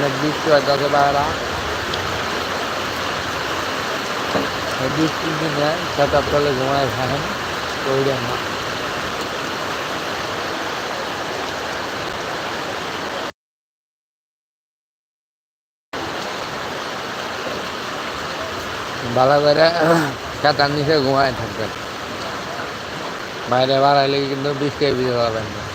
অনেক বৃষ্টি হইতেছে বাইরা বৃষ্টির দিনে আপ করলে ঘুমায় থাকেন কইরেন না। ভালো করে কাতার নিচে ঘুমায় থাকবেন। বাইরে বাড়াইলে কিন্তু বৃষ্টি ভিজে যাবেন না।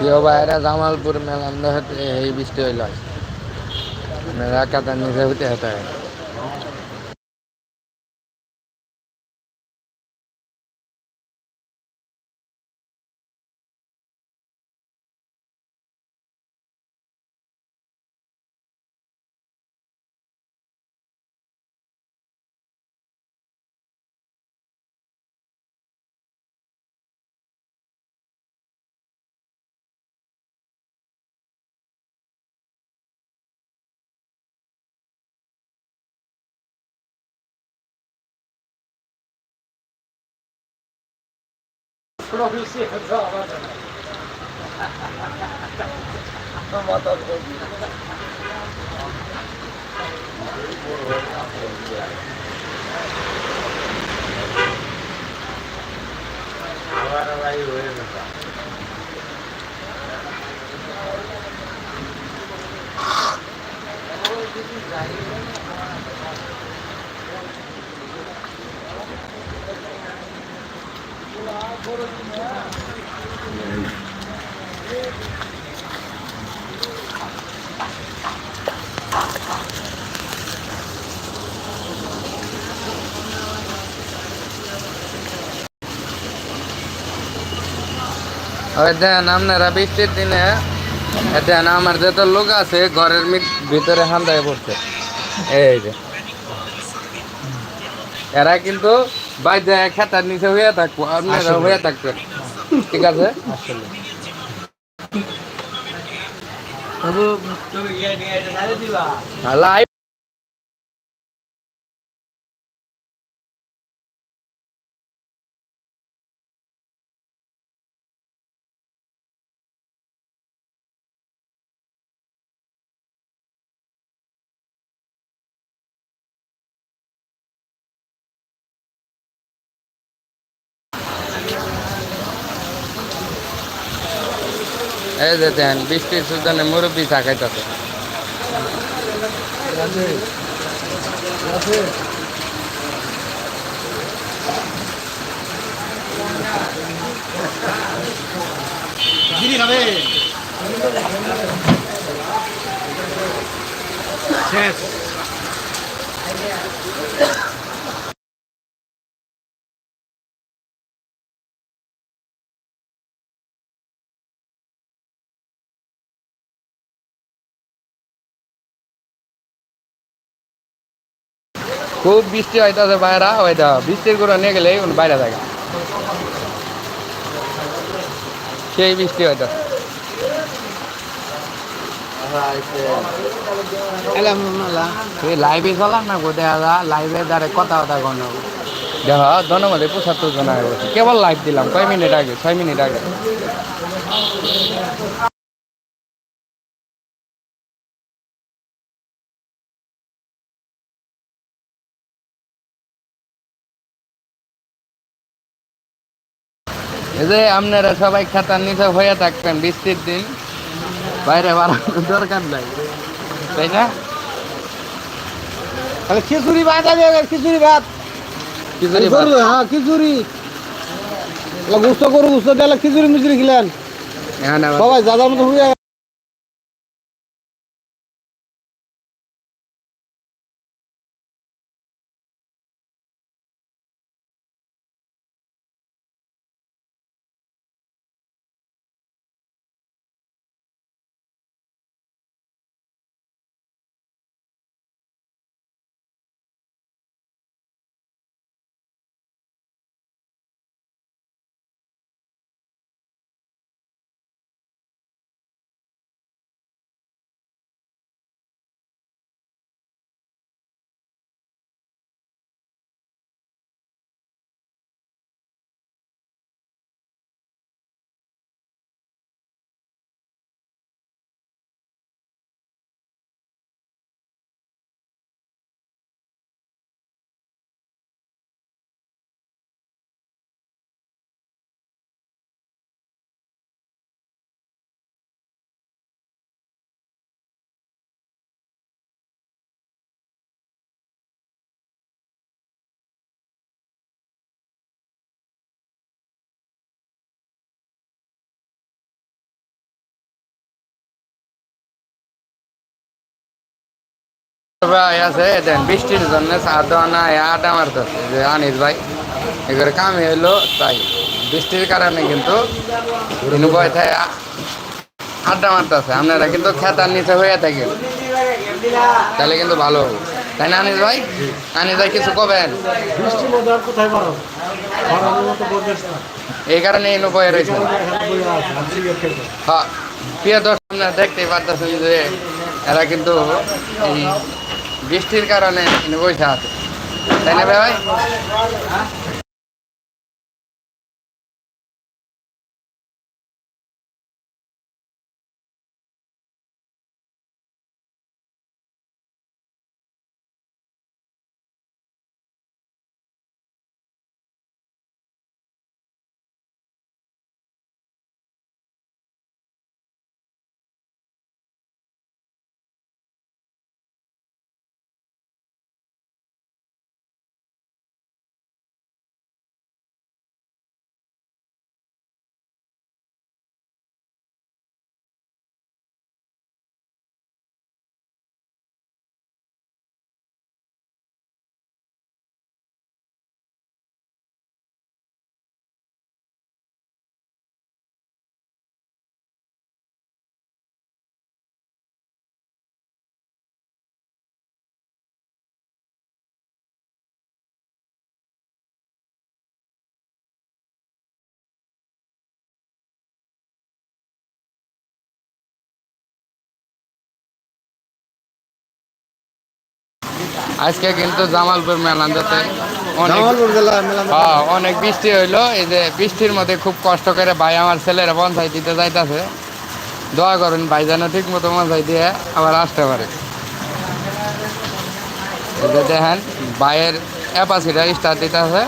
প্রিয় ভাইরা জামালপুর মেলান্দা হতে এই বৃষ্টি হইল। মেলা কাতার নিচে হতে হতে Profesi hesabına. Vatan oldu. আমার লাই হয়ে না Thank you. ওই দেন আপনারা বৃষ্টির দিনে এ দেন আমার যত লোক আছে ঘরের মিট- ভিতরে হান্দায় পড়ছে এই যে এরা কিন্তু বাইরে খেতার নিচে হয়ে থাকব আপনারা হয়ে থাকবেন ঠিক আছে? লাইভ এই যে দেন বৃষ্টির সুদানে মুরব্বী থাকাইতেছে শেষ। খুব বৃষ্টি হইতেছে বাইরা ওইটা বৃষ্টির করে নিয়ে গেলে বাইরে থাকে। সেই বৃষ্টি হইতেছে। তুই লাইভে চলাম না গো দেখা যা লাইভে দ্বারে কথা কথা গণ দেখ ধন্যবাদ পঁচাত্তর জন আগে বলছি। কেবল লাইভ দিলাম কয় মিনিট আগে ছয় মিনিট আগে। যে আপনারা সবাই খাতার নিচে হয়ে থাকবেন বৃষ্টির দিন। বাইরে বাড়ানোর দরকার নাই। তাই না? তাহলে খিচুড়ি ভাত আছে খিচুড়ি ভাত। খিচুড়ি। হ্যাঁ খিচুড়ি। গুস্ত করু গুস্ত দিলে খিচুড়ি মিচুড়ি খেলেন। সবাই দাদার মতো হয়ে ভাই আছে দেন বৃষ্টির জন্য মারতেছে যে আনিস ভাই। এগুলো কামে এলো তাই বৃষ্টির কারণে কিন্তু আড্ডা মারতেছে আপনারা কিন্তু খেতার নিচে হয়ে থাকেন। তাহলে কিন্তু ভালো হবে। তাই না আনিস ভাই? আনিস ভাই কিছু কবেন? এই কারণে ইনু ভাই রয়েছে। হ্যাঁ প্রিয় দর্শক দেখতেই পারতেছেন যে এরা কিন্তু এই বৃষ্টির কারণে বসে আছে। তাই না ভাই? আজকে কিন্তু জামালপুর মেলান্দাতে অনেক জামালপুর মেলা হ্যাঁ অনেক বৃষ্টি হইল। এই যে বৃষ্টির মধ্যে খুব কষ্ট করে ভাই আমার ছেলেরা পঞ্চায়েত দিতে যাইতাছে। দোয়া করুন ভাই যেন ঠিক মতো পঞ্চায়েত দিয়ে আবার আসতে পারে। দেখেন ভাইয়ের অ্যাপাসিটা স্টার্ট দিতে আছে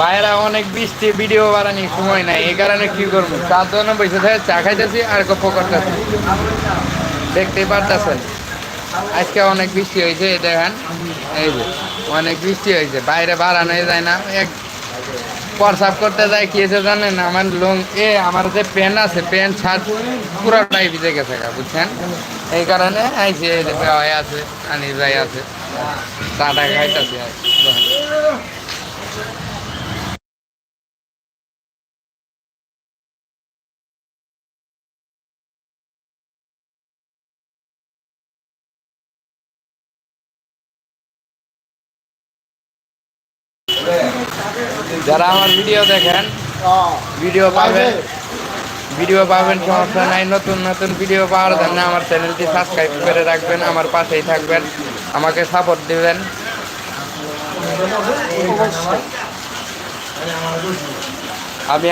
বাইরে অনেক বৃষ্টি, ভিডিও বানানি, সময় নাই। এই কারণে কি করব? তার জন্য বসে থাকে, চা খাইতেছি আর গপ্প করতেছি। দেখতেই পারতেছেন? আজকে অনেক বৃষ্টি হয়েছে দেখেন। এই যে, অনেক বৃষ্টি হয়েছে। বাইরে বাড়ানো যায় না। এক প্রসাব করতে যায়, কি হয়েছে জানেন? আমার লং এ, আমার যে প্যান্ট আছে, প্যান্ট শার্ট পুরোটাই ভিজে গেছে বুঝছেন? এই কারণে আইসি আছে আনিস যাই আছে চাটা খাইতেছি আর যারা আমার ভিডিও দেখেন ভিডিও পাবেন। ভিডিও পাবেন, সমস্যা নাই। নতুন নতুন ভিডিও পাওয়ার জন্য আমার চ্যানেলটি সাবস্ক্রাইব করে রাখবেন, আমার পাশেই থাকবেন। আমাকে সাপোর্ট দেবেন। আমি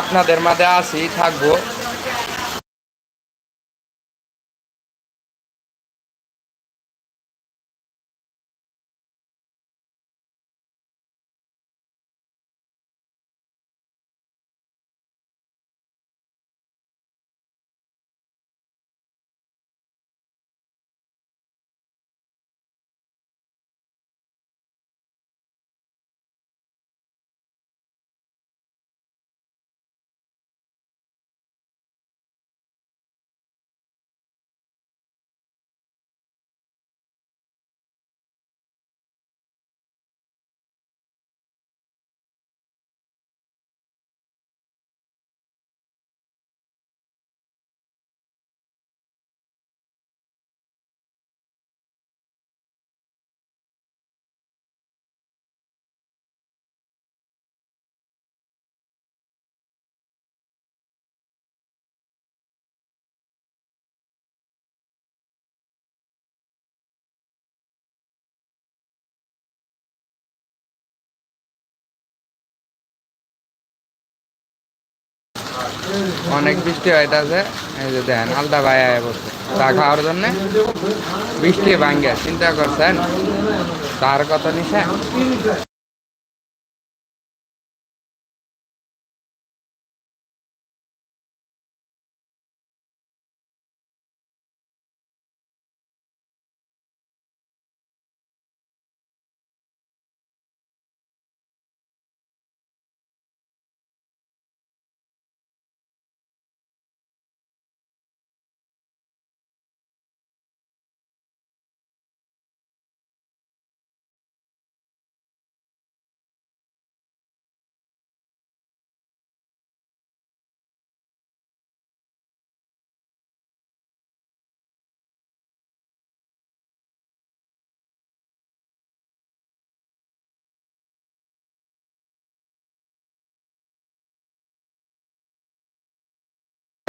আপনাদের মাঝে আসি থাকব। অনেক বৃষ্টি হইতাছে। এই যে দেখেন, আলদা ভাই আয় বসে চা খাওয়ার জন্য বৃষ্টি ভাঙ্গে, চিন্তা করছেন? তার কত নিছে।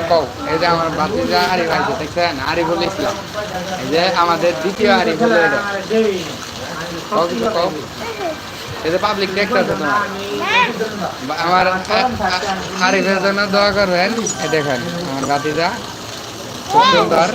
কও, এই যে আমার বাতিজা আরিফ আছে দেখছেন? আরিফুল ইসলাম। এই যে আমাদের দ্বিতীয় আরিফুল এটা কও কিছু কও। এই যে পাবলিক দেখতেছে তোমার? আমার আরিফের জন্য দোয়া করবেন। এই দেখেন আমার বাতিজা খুব সুন্দর।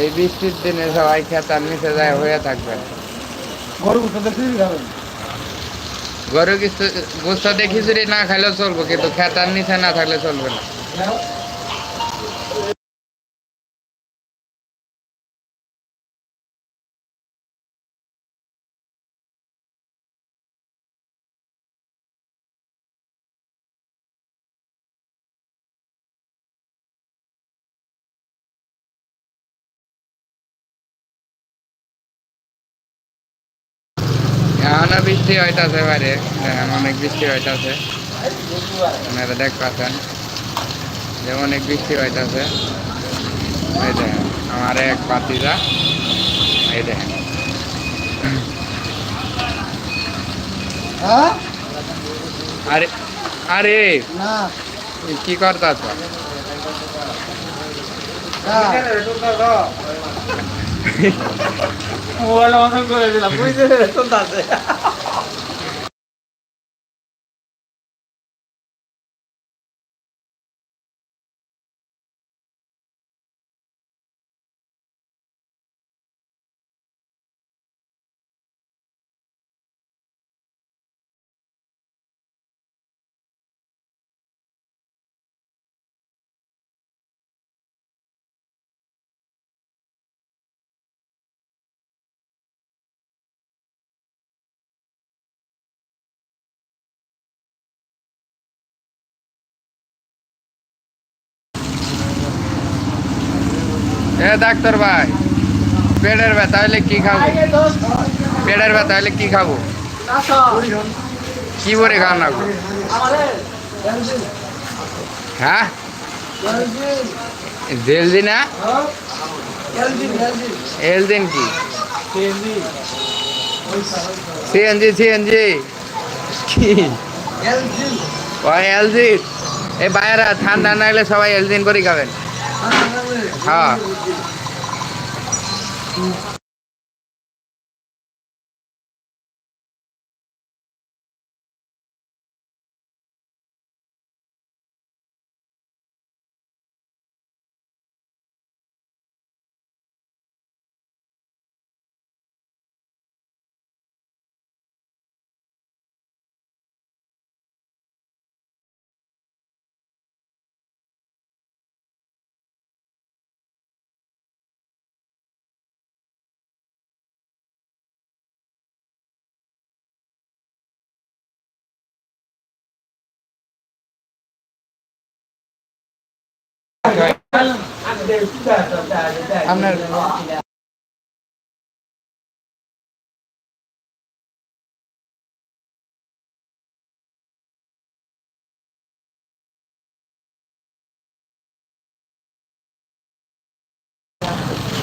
এই বৃষ্টির দিনে সবাই খেতার নিচে যায় হয়ে থাকবে। গরু কিছু গোস্ত খিচুড়ি না খাইলে চলবো কিন্তু খেতার নিচে না থাকলে চলবে না। এখনও বৃষ্টি হইতাছে বাইরে। দেখেন অনেক বৃষ্টি হইতাছে। আপনারা দেখ পাচ্ছেন যে অনেক বৃষ্টি হইতাছে। এই দেখেন আমার এক পাতিরা এই দেখেন। হ্যাঁ? আরে আরে! কি করতাছ? মোবাইল অন করে দিলাম। বুঝতে চলতেছে এ ডাক্তার ভাই পেটের ব্যথা হলে কি খাব? পেটের ব্যথা হলে কি খাব? কি করে খাওয়া না হ্যাঁ? জেলদি না? এলদিন কি সিএনজি সিএনজি। কি? ওই এলজিন এই বাইরে ঠান্ডা না হলে সবাই এলদিন করে খাবেন। হ্যাঁ আপনার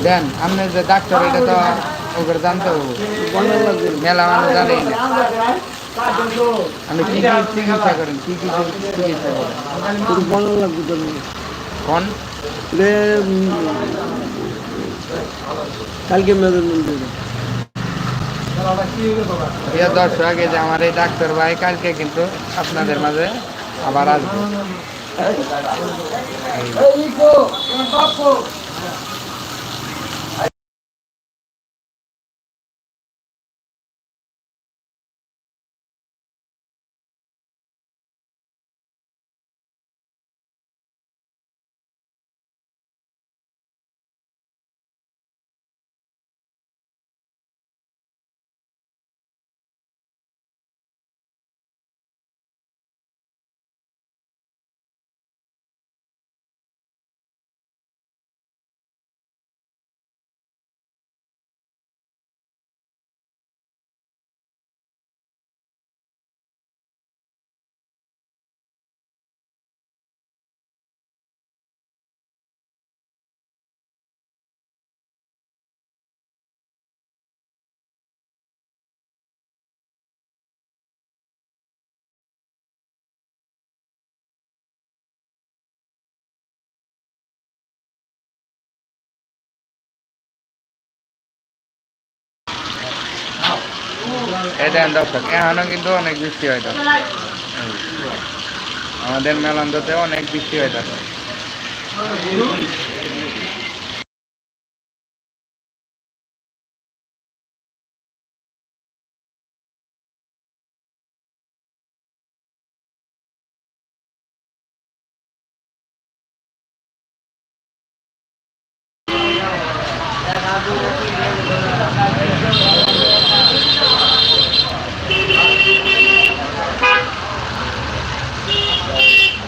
দেন আপনি যে ডাক্তার এটা তো ওগুলো জানতে হবে মেলা মানুষ জানেই না আপনি কি কি চিকিৎসা করেন কি কি চিকিৎসা করেন উম, কালকে প্রিয় দর্শক এই যে আমার এই ডাক্তার ভাই কালকে কিন্তু আপনাদের মাঝে আবার আসবে এই দেন দর্শক, এখনও কিন্তু অনেক বৃষ্টি হয় থাকে আমাদের মেলান্দতে অনেক বৃষ্টি হয়ে থাকে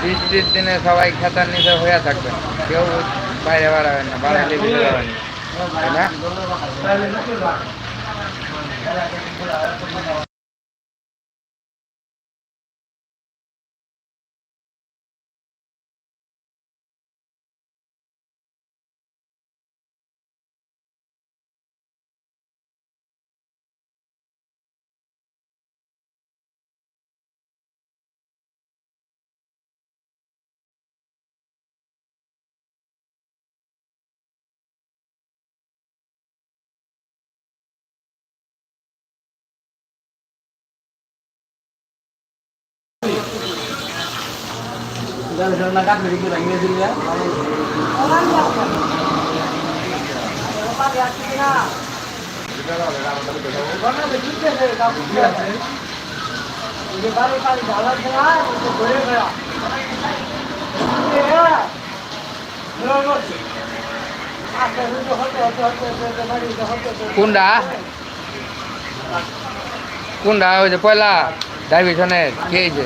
বৃষ্টির দিনে সবাই খেতার নিচে হয়ে থাকবেন কেউ বাইরে বাড়াবেন না বাড়ালে ভিতরে না? কোনটা কোনটা ওই যে পয়লা ডাইভিশনের কে হয়েছে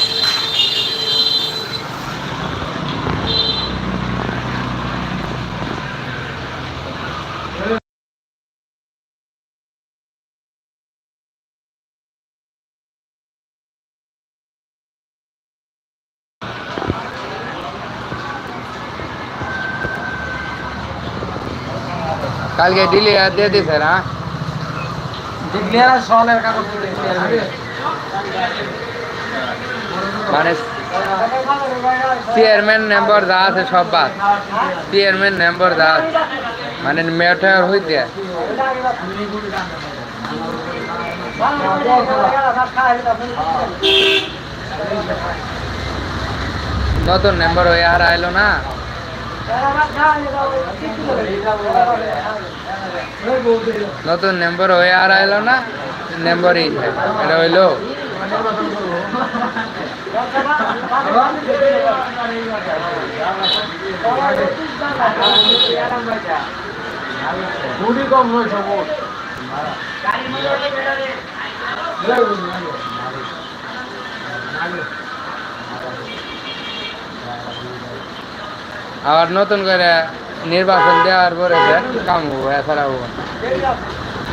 কালকে ডিলে দিয়ে দিছে না। মানে চেয়ারম্যান মেম্বার যা আছে সব বাদ। চেয়ারম্যান মেম্বার যা মানে মেয়র হইতে। নতুন মেম্বার হয়ে আর আইলো না। নতুন মেম্বার হয়ে আর আইলো না মেম্বারই এটা হইল। কম হয়েছে আবার নতুন করে নির্বাচন দেওয়ার পরে যে কাম হব এছাড়া হব না।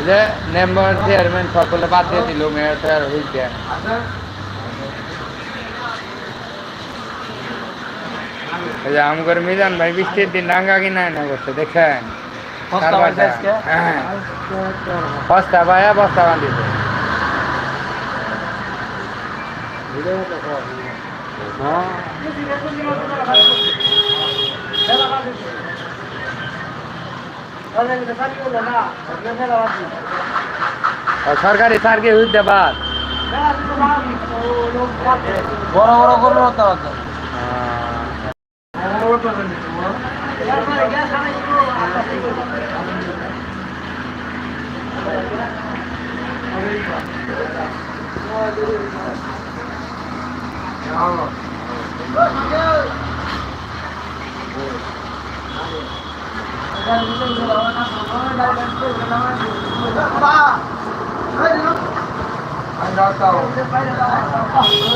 যে মেম্বার চেয়ারম্যান সকলে বাদ দিয়ে দিল মেয়র টেয়ার হইতে এই আমগর মিজান ভাই বৃষ্টির দিন ডাঙ্গা কিনা না করছে দেখেন বস্তা বাঁধছে আজকে? হ্যাঁ। বস্তা পায়া বস্তা বান্ধিছে আর সরকারি সারকে হইতে বাদ বড় বড় করবে হতে